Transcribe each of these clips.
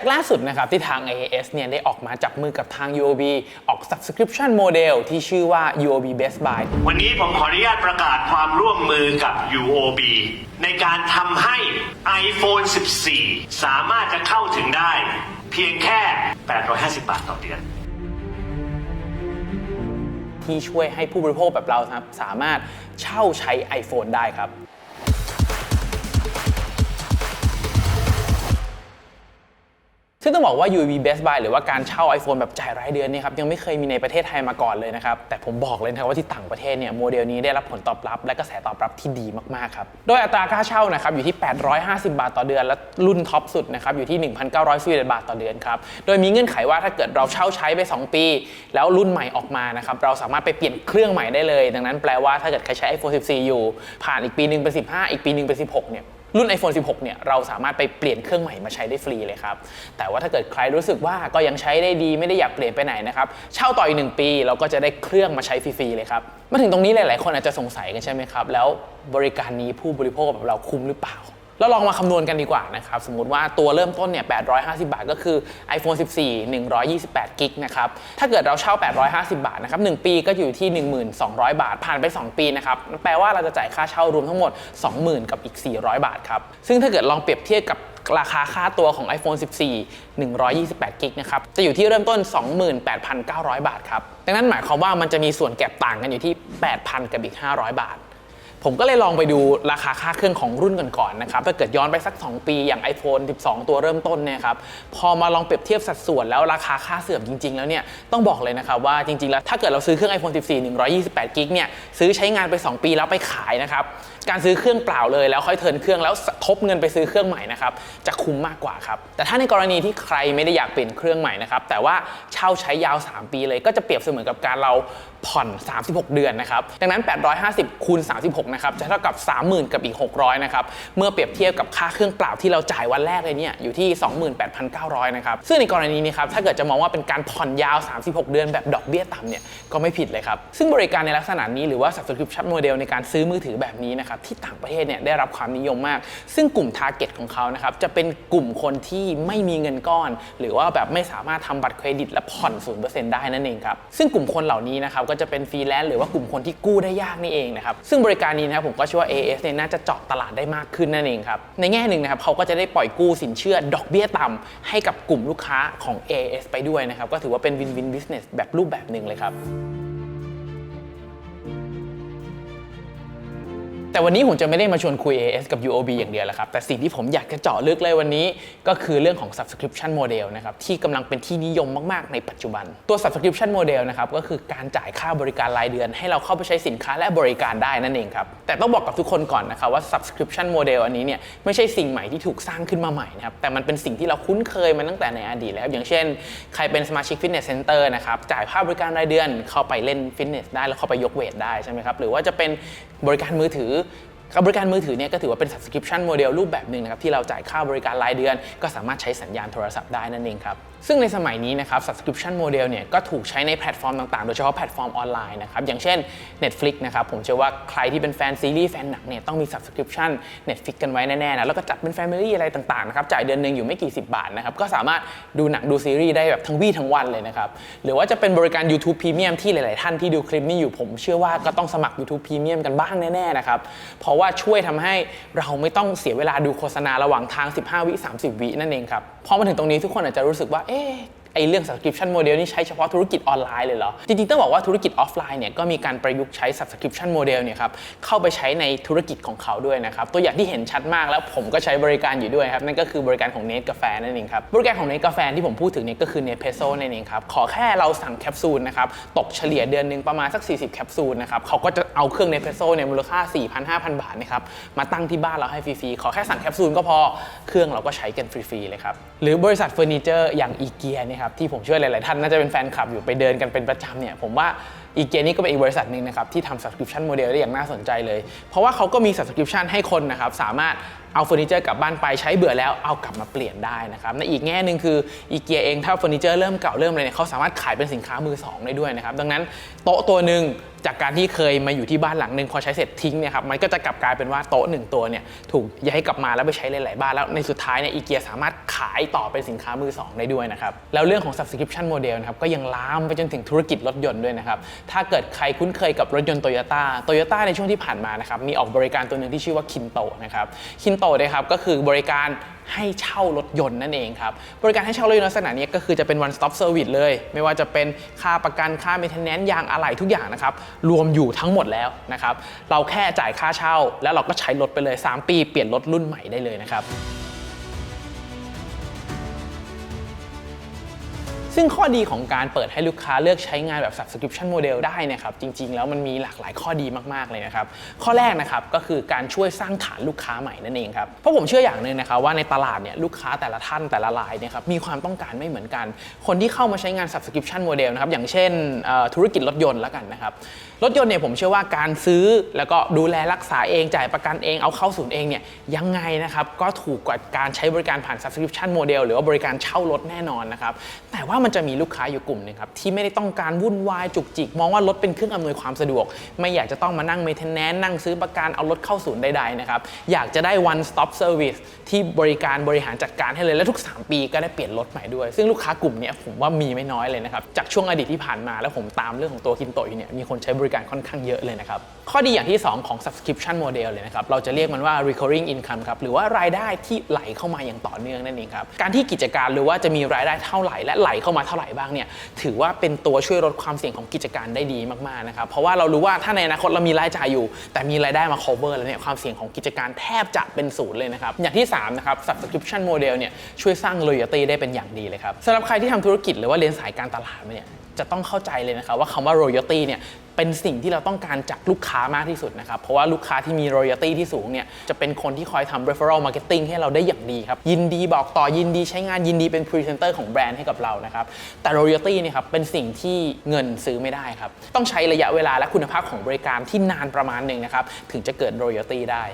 จากล่าสุดนะครับที่ทาง AAS เนี่ยได้ออกมาจับมือกับทาง UOB ออก subscription model ที่ชื่อว่า UOB Best Buy วันนี้ผมขออนุญาตประกาศความร่วมมือกับ UOB ในการทำให้ iPhone 14 สามารถจะเข้าถึงได้ เพียงแค่ 850 บาทต่อเดือนที่ช่วยให้ผู้บริโภคแบบเรานะครับสามารถเช่าใช้ iPhone ได้ครับ ซึ่งต้องบอกว่า UAB Best Buy หรือว่าการเช่า iPhone แบบจ่ายรายเดือนนี่ครับยังไม่เคยมีในประเทศไทยมาก่อนเลยนะครับ แต่ผมบอกเลยนะครับว่าที่ต่างประเทศเนี่ยโมเดลนี้ได้รับผลตอบรับ และกระแสตอบรับที่ดีมากๆครับ โดยอัตราค่าเช่านะครับอยู่ที่ 850 บาทต่อเดือน และรุ่นท็อปสุดนะครับอยู่ที่ 1,941บาทต่อเดือนครับ โดยมีเงื่อนไขว่าถ้าเกิดเราเช่าใช้ไป 2 ปี แล้วรุ่นใหม่ออกมานะครับเราสามารถไปเปลี่ยนเครื่องใหม่ได้เลย ดังนั้นแปลว่าถ้าเกิดใครใช้ iPhone 14 อยู่ ผ่านอีกปีหนึ่งเป็น 15 อีกปีหนึ่งเป็น 16 เนี่ย รุ่น iPhone 16 เนี่ยเราสามารถไปเปลี่ยนเครื่องใหม่มาใช้ได้ฟรีเลยครับ แต่ว่าถ้าเกิดใครรู้สึกว่าก็ยังใช้ได้ดีไม่ได้อยากเปลี่ยนไปไหนนะครับ เช่าต่ออีกหนึ่งปีเราก็จะได้เครื่องมาใช้ฟรีๆเลยครับมาถึงตรงนี้หลาย ๆ คนอาจจะสงสัยกันใช่ไหมครับ แล้วบริการนี้ผู้บริโภคแบบเราคุ้มหรือเปล่า แล้วลองมาคำนวณกันดีกว่านะครับ สมมติว่าตัวเริ่มต้นเนี่ย 850 บาทก็คือ iPhone 14 128กิกนะครับ ถ้าเกิดเราเช่า 850 บาทนะครับ1ปีก็อยู่ที่ 1,200 บาท ผ่านไป 2 ปีนะครับ แปลว่าเราจะจ่ายค่าเช่ารวมทั้งหมด 20,000 กับอีก 400 บาทครับ ซึ่งถ้าเกิดลองเปรียบเทียบกับราคาค่าตัวของ iPhone 14 128กิกนะครับ จะอยู่ที่เริ่มต้น 28,900 บาทครับ ดังนั้นหมายความว่ามันจะมีส่วนแก็บต่างกันอยู่ที่ 8,000 กับอีก 500 บาท ผมก็เลยลองไปดูราคาค่าเครื่องของรุ่นก่อนๆนนะครับถ้าเกิดย้อนไปสัก 2 ปีอย่าง iPhone 12 ตัวเริ่มต้นเนี่ยครับพอมาลองเปรียบเทียบสัดส่วนแล้วราคาค่าเสื่อมจริง ๆ แล้วเนี่ยต้องบอกเลยนะครับว่าจริง ๆ แล้วถ้าเกิดเราซื้อเครื่อง iPhone 14 128กิกเนี่ยซื้อใช้งานไป 2 ปีแล้วไปขายนะครับการซื้อเครื่องเปล่าเลยแล้วค่อยเทิร์นเครื่องแล้วทบเงินไปซื้อเครื่องใหม่นะครับจะคุ้มมากกว่าครับแต่ถ้าในกรณีที่ใครไม่ได้อยากเปลี่ยนเครื่องใหม่นะครับแต่ว่าเช่าใช้ยาว 3 ปีเลย ก็จะเปรียบเสมือนกับการเราผ่อน 36 เดือนนะครับดังนั้น 850คูณ36นะครับจะเท่ากับ 30,000 กับอีก 600นะครับเมื่อเปรียบเทียบกับค่าเครื่องเปล่าที่เราจ่ายวันแรกเลยเนี่ยอยู่ที่ 28,900นะครับซึ่งในกรณีนี้ครับถ้าเกิดจะมองว่าเป็นการผ่อนยาว 36 เดือนแบบดอกเบี้ยต่ำเนี่ยก็ไม่ผิดเลยครับซึ่งบริการในลักษณะนี้หรือว่า subscription model ในการซื้อมือถือแบบนี้นะครับที่ต่างประเทศเนี่ยได้รับความนิยมมาก ซึ่งกลุ่ม target ของเขานะครับจะเป็นกลุ่มคนที่ไม่มีเงินก้อน หรือว่าแบบไม่สามารถทำบัตรเครดิตและผ่อน0%ได้นั่นเองครับซึ่งกลุ่มคนเหล่านี้นะครับก็จะเป็นฟรีแลนซ์หรือว่ากลุ่มคนที่กู้ได้ยากนี่เองนะครับซึ่งบริการนี้นะครับผมก็เชื่อว่า AS เนี่ยน่าจะเจาะตลาดได้มากขึ้นนั่นเองครับในแง่หนึ่งนะครับเขาก็จะได้ปล่อยกู้สินเชื่อดอกเบี้ยต่ำให้กับกลุ่มลูกค้าของ AS ไปด้วยนะครับก็ถือว่าเป็นวินวินบิสเนสแบบรูปแบบหนึ่งเลยครับ แต่วันนี้ผมจะไม่ได้มาชวนคุย AS กับ UOB อย่างเดียวแหละครับ แต่สิ่งที่ผมอยากจะเจาะลึกเลยวันนี้ ก็คือเรื่องของ subscription model นะครับที่กำลังเป็นที่นิยมมาก ๆ ในปัจจุบัน ตัว subscription model นะครับก็คือการจ่ายค่าบริการรายเดือน ให้เราเข้าไปใช้สินค้าและบริการได้นั่นเองครับ แต่ต้องบอกกับทุกคนก่อนนะครับว่า subscription model อันนี้เนี่ยไม่ใช่สิ่งใหม่ที่ถูกสร้างขึ้นมาใหม่นะครับแต่มันเป็นสิ่งที่เราคุ้นเคยมาตั้งแต่ในอดีตแล้ว อย่างเช่น ใครเป็นสมาชิก fitness center นะครับจ่ายค่าบริการรายเดือนเข้าไปเล่นฟิตเนสได้แล้วเข้าไปยกเวทได้ใช่ไหมครับหรือว่าจะเป็นบริการมือถือ บริการมือถือเนี่ยก็ถือว่าเป็น subscription model รูปแบบหนึ่งนะครับที่เราจ่ายค่าบริการรายเดือน ก็สามารถใช้สัญญาณโทรศัพท์ได้นั่นเองครับ ซึ่งในสมัยนี้นะครับ subscription model เนี่ยก็ถูกใช้ในแพลตฟอร์มต่างๆ โดยเฉพาะแพลตฟอร์มออนไลน์นะครับ อย่างเช่น Netflix นะครับ ผมเชื่อว่าใครที่เป็นแฟนซีรีส์แฟนหนังเนี่ยต้องมี subscription Netflix กันไว้แน่ๆนะ แล้วก็จัดเป็น Family อะไรต่างๆนะครับ จ่ายเดือนหนึ่งอยู่ไม่กี่สิบบาทนะครับ ก็สามารถดูหนังดูซีรีส์ได้แบบทั้งวี่ทั้งวันเลยนะครับ หรือว่าจะเป็นบริการ YouTube Premium ที่หลายๆ ท่านที่ดูคลิปนี้อยู่ผมเชื่อว่าก็ต้องสมัคร YouTube Premium กันบ้างแน่ๆนะครับ เพราะว่าช่วยทำให้เราไม่ต้องเสียเวลาดูโฆษณาระหว่างทาง 15 วิ 30 วินั่นเองครับ พอมาถึงตรงนี้ทุกคนอาจจะรู้สึกว่าเอ๊ะ ไอเรื่อง subscription model นี่ใช้เฉพาะธุรกิจออนไลน์เลยเหรอ จริงๆ ต้องบอกว่าธุรกิจออฟไลน์เนี่ยก็มีการประยุกต์ใช้ subscription model เนี่ยครับเข้าไปใช้ในธุรกิจของเขาด้วยนะครับ ตัวอย่างที่เห็นชัดมากแล้วผมก็ใช้บริการอยู่ด้วยครับ นั่นก็คือบริการของเน t กาแฟนั่นเองครับ บริการของเน t กาแฟที่ผมพูดถึงเนี่ยก็คือเน t เพโซนั่นเองครับ ขอแค่เราสั่งแคปซูลนะครับตกเฉลี่ยเดือนหนึ่งประมาณสัก 40 แคปซูลนะครับเขาก็จะเอาเครื่องเน t เพโซเนี่ยมูลค่า 4,500 บาทนะครับมาตั้งที่บ้านเราให้ฟรีๆขอแค่สั่งแคปซูลก็พอเครื่องเราก็ใช้กันฟรีๆเลยครับหรือบริษัทเฟอร์นิเจอร์อย่างอีเกียเนี่ยครับที่ผมเชื่อหลาย ๆ ท่านน่าจะเป็นแฟนคลับอยู่ไปเดินกันเป็นประจำเนี่ยผมว่าอีเกียนี่ก็เป็นอีกบริษัทหนึ่งนะครับที่ทำ subscription model ได้อย่างน่าสนใจเลย เพราะว่าเขาก็มี subscription ให้คนนะครับสามารถเอาเฟอร์นิเจอร์กลับบ้านไปใช้เบื่อแล้วเอากลับมาเปลี่ยนได้นะครับในอีกแง่หนึ่งคืออีเกียเองถ้าเฟอร์นิเจอร์เริ่มเก่าเริ่มอะไรเนี่ยเขาสามารถขายเป็นสินค้ามือสองได้ด้วยนะครับดังนั้นโต๊ะตัวหนึ่ง จากการที่เคยมาอยู่ที่บ้านหลังหนึ่งพอใช้เสร็จทิ้งเนี่ยครับมันก็จะกลับกลายเป็นว่าโต๊ะหนึ่งตัวเนี่ยถูกย้ายกลับมาแล้วไปใช้หลายๆบ้านแล้วในสุดท้ายเนี่ยอีเกียสามารถขายต่อเป็นสินค้ามือสองได้ด้วยนะครับแล้วเรื่องของ subscription model นะครับก็ยังลามไปจนถึงธุรกิจรถยนต์ด้วยนะครับถ้าเกิดใครคุ้นเคยกับรถยนต์โตโยต้าโตโยต้าในช่วงที่ผ่านมานะครับมีออกบริการตัวหนึ่งที่ชื่อว่าคินโตนะครับคินโตนะครับก็คือบริการ ให้เช่ารถยนต์นั่นเองครับ บริการให้เช่ารถยนต์ลักษณะนี้ก็คือจะเป็น one stop service เลย ไม่ว่าจะเป็นค่าประกันค่า maintenance ยางอะไหล่ทุกอย่างนะครับ รวมอยู่ทั้งหมดแล้วนะครับ เราแค่จ่ายค่าเช่า แล้วเราก็ใช้รถไปเลย 3 ปีเปลี่ยนรถรุ่นใหม่ได้เลยนะครับ ซึ่งข้อดีของการเปิดให้ลูกค้าเลือกใช้งานแบบ subscription model ได้นะครับจริง ๆ แล้วมันมีหลากหลายข้อดีมากๆเลยนะครับข้อแรกนะครับก็คือการช่วยสร้างฐานลูกค้าใหม่นั่นเองครับเพราะผมเชื่ออย่างหนึ่งนะครับว่าในตลาดเนี่ยลูกค้าแต่ละท่านแต่ละรายเนี่ยครับมีความต้องการไม่เหมือนกัน คนที่เข้ามาใช้งาน subscription model นะครับอย่างเช่นธุรกิจรถยนต์แล้วกันนะครับรถยนต์เนี่ยผมเชื่อว่าการซื้อแล้วก็ดูแลรักษาเองจ่ายประกันเองเอาเข้าศูนย์เองเนี่ยยังไงนะครับก็ถูกกว่าการใช้บริการผ่าน subscription model หรือว่าบริการเช่ารถแน่นอนนะครับแต่ว่ามันจะมีลูกค้าอยู่กลุ่มหนึงครับที่ไม่ได้ต้องการวุ่นวายจุกจิก มองว่ารถเป็นเครื่องอำนวยความสะดวก ไม่อยากจะต้องมานั่ง maintenance นั่งซื้อประกันเอารถเข้าศูนย์ใดๆนะครับอยากจะได้ one stop service ที่บริการบริหารจัดการให้เลยและทุก 3 ปีก็ได้เปลี่ยนรถใหม่ด้วย ซึ่งลูกค้ากลุ่มนี้ผมว่ามีไม่น้อยเลยนะครับจากช่วงอดีตที่ผ่านมาแล้วผมตามเรื่องของตัวคินโตอยู่เนี่ยมีคนใช้บริการค่อนข้างเยอะเลยนะครับข้อดีอย่างที่ 2 ของ subscription model เลยนะครับเราจะเรียกมันว่า recurring income ครับหรือว่ารายได้ที่ไหลเข้ามาอย่างต่อเนื่องนั่นเองครับการที่กิจการหรือว่าจะมีรายได้เท่าไหร่และไหลเข้ามาเท่าไหร่บ้างเนี่ยถือว่าเป็นตัวช่วยลดความเสี่ยงของกิจการได้ดีมากๆนะครับเพราะว่าเรารู้ว่าถ้าในอนาคตเรามีรายจ่ายอยู่ แต่มีรายได้มา cover แล้วเนี่ยความเสี่ยงของกิจการแทบจะเป็นศูนย์เลยนะครับอย่างที่3นะครับ subscription model เนี่ยช่วยสร้าง loyalty ได้เป็นอย่างดีเลยครับสำหรับใครที่ทำธุรกิจหรือว่าเรียนสายการตลาดมาเนี่ยจะต้องเข้าใจเลยนะครับว่าคำว่า royalty เนี่ย เป็นสิ่งที่เราต้องการจากลูกค้ามากที่สุดนะครับ เพราะว่าลูกค้าที่มี loyalty ที่สูงเนี่ยจะเป็นคนที่คอยทำ referral marketing ให้เราได้อย่างดีครับ ยินดีบอกต่อยินดีใช้งานยินดีเป็น presenter ของแบรนด์ให้กับเรานะครับ แต่ loyalty เนี่ยครับเป็นสิ่งที่เงินซื้อไม่ได้ครับ ต้องใช้ระยะเวลาและคุณภาพของบริการที่นานประมาณหนึ่งนะครับถึงจะเกิด loyalty ได้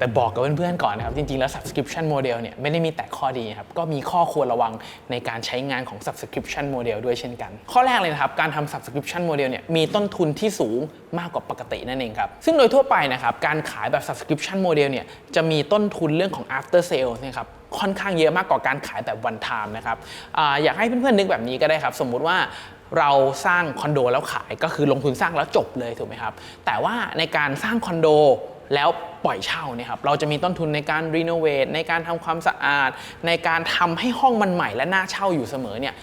แต่บอกกับเพื่อนๆก่อนนะครับ จริงๆ แล้ว subscription model เนี่ยไม่ได้มีแต่ข้อดีครับ ก็มีข้อควรระวังในการใช้งานของ subscription model ด้วยเช่นกัน ข้อแรกเลยนะครับ การทำ subscription model เนี่ยมีต้นทุนที่สูงมากกว่าปกตินั่นเองครับ ซึ่งโดยทั่วไปนะครับ การขายแบบ subscription model เนี่ยจะมีต้นทุนเรื่องของ after sale นะครับค่อนข้างเยอะมากกว่าการขายแบบ one time นะครับออยากให้เพื่อนๆนึกแบบนี้ก็ได้ครับ สมมุติว่าเราสร้างคอนโดแล้วขายก็คือลงทุนสร้างแล้วจบเลยถูกไหมครับ แต่ว่าในการสร้างคอนโด แล้วปล่อยเช่าเนี่ยครับเราจะมีต้นทุนในการรีโนเวทในการทำความสะอาด ในการทำให้ห้องมันใหม่และน่าเช่าอยู่เสมอเนี่ย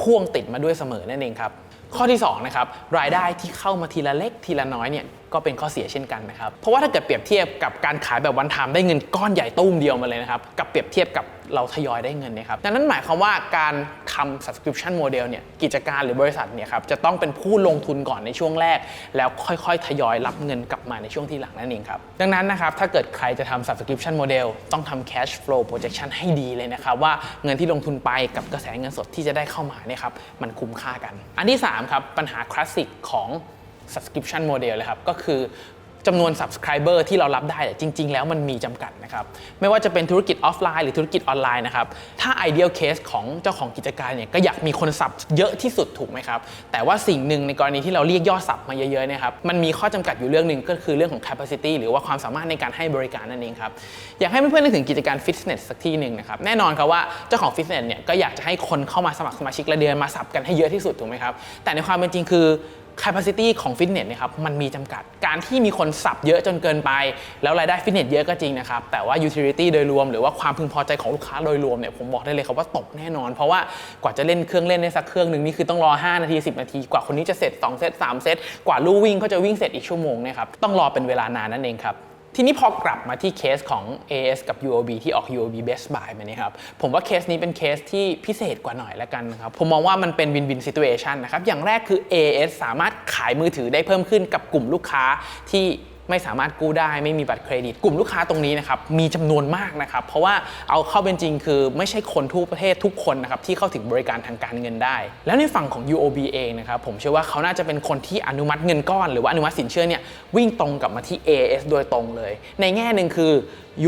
พ่วงติดมาด้วยเสมอนั่นเองครับข้อที่2นะครับรายได้ที่เข้ามาทีละเล็กทีละน้อยเนี่ยก็เป็นข้อเสียเช่นกันนะครับเพราะว่าถ้าเกิดเปรียบเทียบกับการขายแบบวันทามได้เงินก้อนใหญ่ตุ้มเดียวมาเลยนะครับกับเปรียบเทียบกับ เราทยอยได้เงินเนะครับดังนั้นหมายความว่าการทำ subscription model เนี่ยกิจการหรือบริษัทเนี่ยครับจะต้องเป็นผู้ลงทุนก่อนในช่วงแรก แล้วค่อยๆ ทยอยรับเงินกลับมาในช่วงที่หลังนั่นเองครับดังนั้นนะครับถ้าเกิดใครจะทำ subscription model ต้องทำ cash flow projection ให้ดีเลยนะครับว่าเงินที่ลงทุนไปกับกระแสเงินสดที่จะได้เข้ามาเนี่ยครับมันคุ้มค่ากัน อันที่สามครับปัญหาคลาสสิกของ subscription model เลยครับก็คือ จำนวน subscriber ที่เรารับได้เนี่ยจริง ๆ แล้วมันมีจำกัดนะครับ ไม่ว่าจะเป็นธุรกิจออฟไลน์หรือธุรกิจออนไลน์นะครับ ถ้า ideal case ของเจ้าของกิจการเนี่ยก็อยากมีคนสับเยอะที่สุดถูกไหมครับ แต่ว่าสิ่งหนึ่งในกรณีที่เราเรียกยอดสับมาเยอะๆเนะครับ มันมีข้อจำกัดอยู่เรื่องหนึ่งก็คือเรื่องของ capacity หรือว่าความสามารถในการให้บริการนั่นเองครับ อยากให้เพื่อนๆนึกถึงกิจการฟิตเนสสักที่หนึ่งนะครับ แน่นอนครับว่าเจ้าของฟิตเนสเนี่ยก็อยากจะให้คนเข้ามาสมัครสมาชิกละเดือนมาสับกันให้เยอะที่สุดถูกไหมครับ แต่ในความเป็นจริงคือ capacity ของฟิตเนสเนี่ยครับมันมีจำกัด การที่มีคนสับเยอะจนเกินไป แล้วรายได้ฟิตเนสเยอะก็จริงนะครับแต่ว่า utility โดยรวมหรือว่าความพึงพอใจของลูกค้าโดยรวมเนี่ยผมบอกได้เลยครับว่าตกแน่นอน เพราะว่ากว่าจะเล่นเครื่องเล่นได้สักเครื่องหนึ่งนี่คือต้องรอ 5 นาที 10 นาที กว่าคนนี้จะเสร็จ2เซต3เซตกว่าลู่วิ่งเขาจะวิ่งเสร็จอีกชั่วโมงนะครับต้องรอเป็นเวลานานนั่นเองครับ ทีนี้พอกลับมาที่เคสของ AS กับ UOB ที่ออก UOB Best Buy มาเนี่ยครับ ผมว่าเคสนี้เป็นเคสที่พิเศษกว่าหน่อยละกันนะครับ ผมมองว่ามันเป็น Win-Win Situation นะครับ อย่างแรกคือ AS สามารถขายมือถือได้เพิ่มขึ้นกับกลุ่มลูกค้าที่ ไม่สามารถกู้ได้ ไม่มีบัตรเครดิต กลุ่มลูกค้าตรงนี้นะครับมีจำนวนมากนะครับ เพราะว่าเอาเข้าเป็นจริงคือไม่ใช่คนทั่วประเทศทุกคนนะครับที่เข้าถึงบริการทางการเงินได้ แล้วในฝั่งของ UOB เองนะครับผมเชื่อว่าเขาน่าจะเป็นคนที่อนุมัติเงินก้อน หรือว่าอนุมัติสินเชื่อเนี่ยวิ่งตรงกลับมาที่ AS โดยตรงเลย ในแง่หนึ่งคือ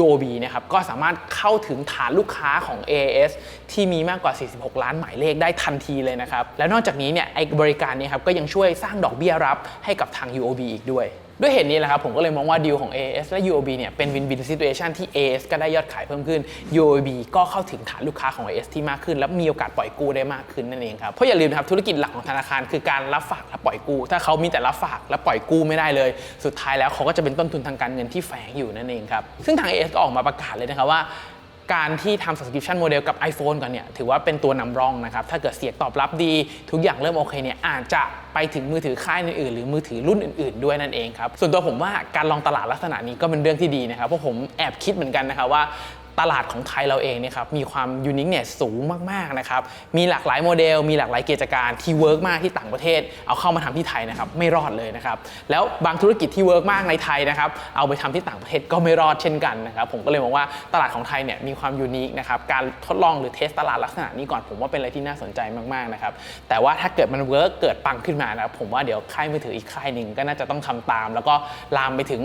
UOB นะครับก็สามารถเข้าถึงฐานลูกค้าของ AS ที่มีมากกว่า 46 ล้านหมายเลขได้ทันทีเลยนะครับ แล้วนอกจากนี้เนี่ยไอ้บริการเนี้ครับก็ยังช่วยสร้างดอกเบี้ยรับให้กับทาง UOB อีกด้วย ด้วยเหตุนี้แหละครับผมก็เลยมองว่าดีลของ AS และ UOB เนี่ยเป็นวินวินซิ t u a t i o n ที่ AS ก็ได้ยอดขายเพิ่มขึ้น UOB ก็เข้าถึงฐานลูกค้าของ AS ที่มากขึ้น และมีโอกาสปล่อยกู้ได้มากขึ้นนั่นเองครับเพราะอย่าลืมนะครับธุรกิจหลักของธนาคารคือการรับฝากและปล่อยกู้ ถ้าเขามีแต่รับฝากและปล่อยกู้ไม่ได้เลย สุดท้ายแล้วเขาก็จะเป็นต้นทุนทางการเงินที่แฝงอยู่นั่นเองครับซึ่งทาง AS ก็ออกมาประกาศเลยนะครับว่า การที่ทำ subscription model กับ iPhone ก่อนเนี่ยถือว่าเป็นตัวนำร่องนะครับถ้าเกิดเสียงตอบรับดีทุกอย่างเริ่มโอเคเนี่ยอาจจะไปถึงมือถือค่ายอื่นๆหรือมือถือรุ่นอื่น ๆ ด้วยนั่นเองครับส่วนตัวผมว่าการลองตลาดลักษณะนี้ก็เป็นเรื่องที่ดีนะครับเพราะผมแอบคิดเหมือนกันนะครับว่า ตลาดของไทยเราเองเนี่ยครับมีความยูนิคเนี่ยสูงมากๆนะครับมีหลากหลายโมเดล มีหลากหลายกิจการที่เวิร์กมากที่ต่างประเทศ เอาเข้ามาทำที่ไทยนะครับไม่รอดเลยนะครับแล้วบางธุรกิจที่เวิร์กมากในไทยนะครับเอาไปทำที่ต่างประเทศก็ไม่รอดเช่นกันนะครับผมก็เลยมองว่าตลาดของไทยเนี่ยมีความยูนิคนะครับการทดลองหรือเทสตลาดลักษณะนี้ก่อนผมว่าเป็นอะไรที่น่าสนใจมากๆนะครับแต่ว่าถ้าเกิดมันเวิร์กเกิดปังขึ้นมานะครับผมว่าเดี๋ยวค่ายมือถืออีกค่ายหนึ่งก็น่าจะต้องทำตาม แล้วก็ลามไปถึง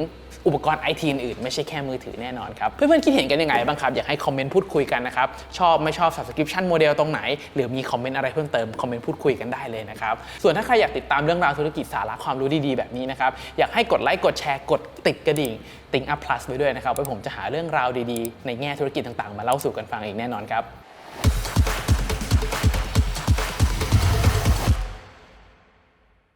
อุปกรณ์ไอทีอื่นๆไม่ใช่แค่มือถือแน่นอนครับ เพื่อนๆ คิดเห็นกันยังไงบ้างครับ อยากให้คอมเมนต์พูดคุยกันนะครับ ชอบไม่ชอบ subscription model ตรงไหน หรือมีคอมเมนต์อะไรเพิ่มเติม คอมเมนต์พูดคุยกันได้เลยนะครับ ส่วนถ้าใครอยากติดตามเรื่องราวธุรกิจสาระความรู้ดีๆ แบบนี้นะครับ อยากให้กดไลค์กดแชร์กดติดกระดิ่งติงอัพพลัสไปด้วยนะครับไว้ผมจะหาเรื่องราวดีๆ ในแง่ธุรกิจต่างๆ มาเล่าสู่กันฟังอีกแน่นอนครับ